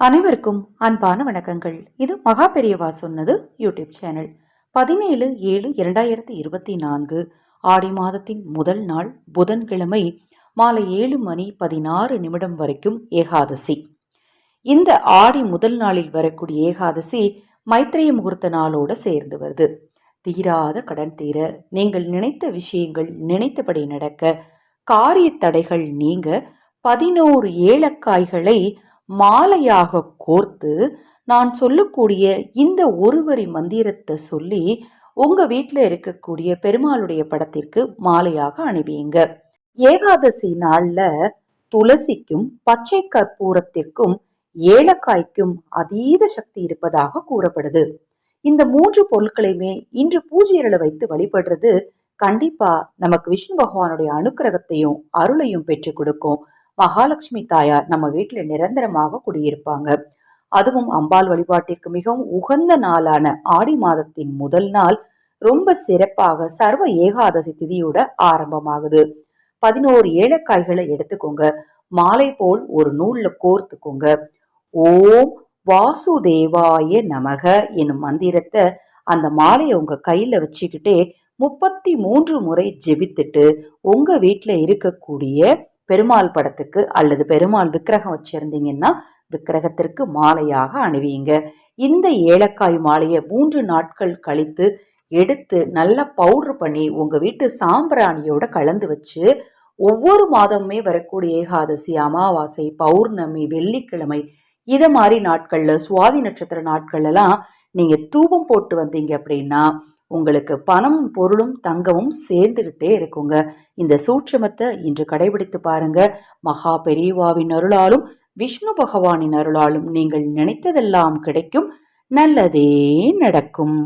அனைவருக்கும் அன்பான வணக்கங்கள். இது மகா பெரியவா சொன்னது யூடியூப் சேனல். பதினேழு ஏழு இரண்டாயிரத்தி இருபத்தி நான்கு ஆடி மாதத்தின் முதல் நாள் புதன்கிழமை மாலை ஏழு மணி பதினாறு நிமிடம் வரைக்கும் ஏகாதசி. இந்த ஆடி முதல் நாளில் வரக்கூடிய ஏகாதசி மைத்திரிய முகூர்த்த நாளோட சேர்ந்து வருது. தீராத கடன் தீர நீங்கள் நினைத்த விஷயங்கள் நினைத்தபடி நடக்க காரிய தடைகள் நீங்க பதினோரு ஏலக்காய்களை மாலையாக கோர்த்து நான் சொல்லக்கூடிய இந்த ஒரு வரி மந்திரத்தை சொல்லி உங்க வீட்டில் இருக்கக்கூடிய பெருமாளுடைய படத்திற்கு மாலையாக அணிவியுங்க ஏகாதசி நாளில் துளசிக்கும் பச்சை கற்பூரத்திற்கும் ஏலக்காய்க்கும் அதீத சக்தி இருப்பதாக கூறப்படுது. இந்த மூன்று பொருட்களையுமே இன்று பூஜையில வைத்து வழிபடுறது கண்டிப்பா நமக்கு விஷ்ணு பகவானுடைய அனுக்கிரகத்தையும் அருளையும் பெற்றுக் கொடுக்கும். மகாலட்சுமி தாயார் நம்ம வீட்டில் நிரந்தரமாக குடியிருப்பாங்க. அதுவும் அம்பாள் வழிபாட்டிற்கு மிகவும் உகந்த நாளான ஆடி மாதத்தின் முதல் நாள் ரொம்ப சிறப்பாக சர்வ ஏகாதசி திதியோட ஆரம்பமாகுது. பதினோரு ஏலக்காய்களை எடுத்துக்கோங்க. மாலை போல் ஒரு நூல்ல கோர்த்துக்கோங்க. ஓம் வாசுதேவாய நமக என்னும் மந்திரத்தை அந்த மாலையை உங்க கையில வச்சுக்கிட்டே முப்பத்தி மூன்று முறை ஜெபித்துட்டு உங்க வீட்டில் இருக்கக்கூடிய பெருமாள் படத்துக்கு அல்லது பெருமாள் விக்கிரகம் வச்சிருந்தீங்கன்னா விக்கிரகத்திற்கு மாலையாக அணிவியுங்க இந்த ஏலக்காய் மாலையை மூன்று நாட்கள் கழித்து எடுத்து நல்லா பவுடர் பண்ணி உங்கள் வீட்டு சாம்பிராணியோட கலந்து வச்சு ஒவ்வொரு மாதமுமே வரக்கூடிய ஏகாதசி அமாவாசை பௌர்ணமி வெள்ளிக்கிழமை இதை மாதிரி நாட்களில் சுவாதி நட்சத்திர நாட்கள் எல்லாம் நீங்கள் தூபம் போட்டு வந்தீங்க அப்படின்னா உங்களுக்கு பணம் பொருளும் தங்கமும் சேர்ந்துகிட்டே இருக்குங்க. இந்த சூட்சமத்தை இன்று கடைபிடித்து பாருங்க. மகா பெரியவாவின் அருளாலும் விஷ்ணு பகவானின் அருளாலும் நீங்கள் நினைத்ததெல்லாம் கிடைக்கும். நல்லதே நடக்கும்.